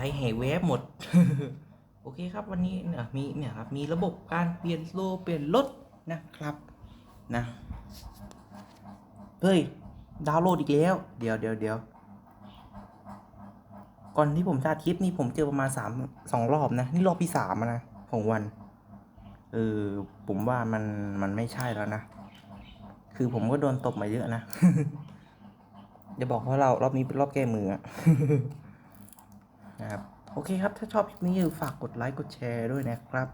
ใจแห่แวบหมด โอเคครับวันนี้เนี่ยมีเนี่ยครับมีระบบการเปลี่ยนโลเปลี่ยนรถนะครับนะเฮ้ยดาวน์โหลดอีกแล้ว เดี๋ยวเดี๋ยวเดี๋ยวก่อนที่ผมจะคลิปนี้ผมเจอประมาณสามสองรอบนะ นี่รอบที่สามนะของวันเออผมว่ามันมันไม่ใช่แล้วนะคือผมก็โดนตบมาเยอะนะอย่าบอกว่าเรารอบนี้เป็นรอบแก้มืออะ นะครับ โอเคครับ ถ้าชอบคลิปนี้อย่าลืมฝากกดไลค์กดแชร์ด้วยนะครับ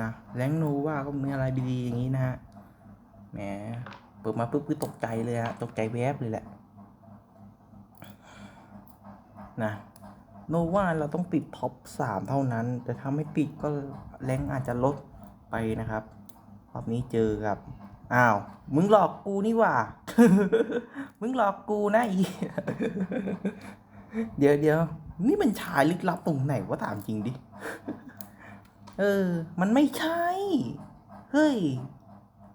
นะแรงโนว่าก็มีอะไรดีๆอย่างนี้นะฮะแหมเปิดมาปุ๊บคือตกใจเลยฮะตกใจแวบเลยแหละนะโนว่าเราต้องติดท็อปสามเท่านั้น แต่ถ้าไม่ติดก็แรงอาจจะลดไปนะครับรอบนี้เจอกับอ้าว มึงหลอกกูนี่ว่า มึงหลอกกูนะอี เดี๋ยวเดี๋ยว นี่มันชายลึกลับตรงไหนวะถามจริงดิ เออ มันไม่ใช่ เฮ้ย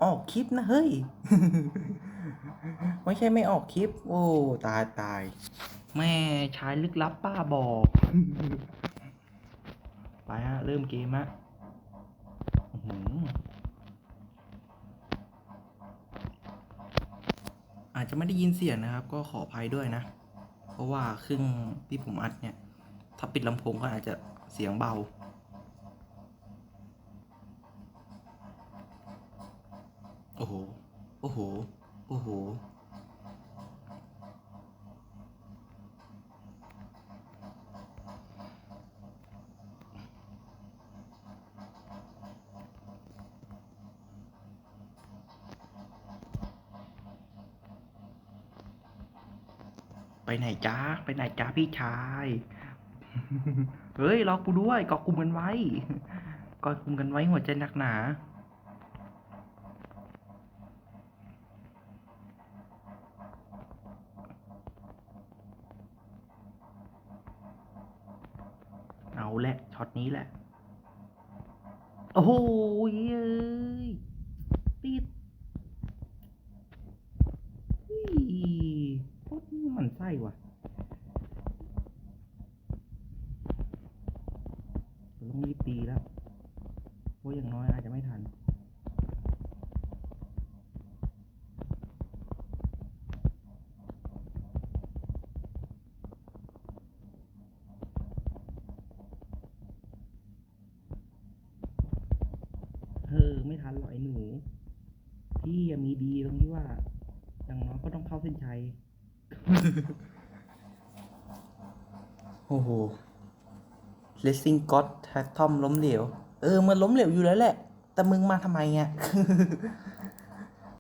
ออกคลิปนะเฮ้ย ไม่ใช่ไม่ออกคลิป โอ้ ตายตาย แม่ชายลึกลับป้าบอก ไปฮะ เริ่มเกมฮะอื้อหืออาจจะไม่ได้ยินเสียงนะครับ ก็ขออภัยด้วยนะ เพราะว่าเครื่องที่ผมอัดเนี่ย ถ้าปิดลำโพงก็อาจจะเสียงเบา โอ้โห โอ้โห โอ้โห ไปไหนจ้าไปไหนจ้าพี่ชาย เฮ้ยรอกูด้วยเกาะกลุ่มกันไว้เกาะกลุ่มกันไว้หัวใจหนักหนาเอาแหละช็อตนี้แหละ โอ้โหเอ้ยติดอุ้ยโคตรหมันไส้ว่ะเรีบตีแล้วเพราะอย่างน้อยอาจจะไม่ทันเออไม่ทันหรอกไอ้หนู พี่ยังมีดีตรงที่ว่าอย่างน้อยก็ต้องเข้าเส้นชัย โอ้โห เลสซิงก็อตแท็กทอมล้มเหลว เออ มันล้มเหลวอยู่แล้วแหละ แต่มึงมาทำไมอะ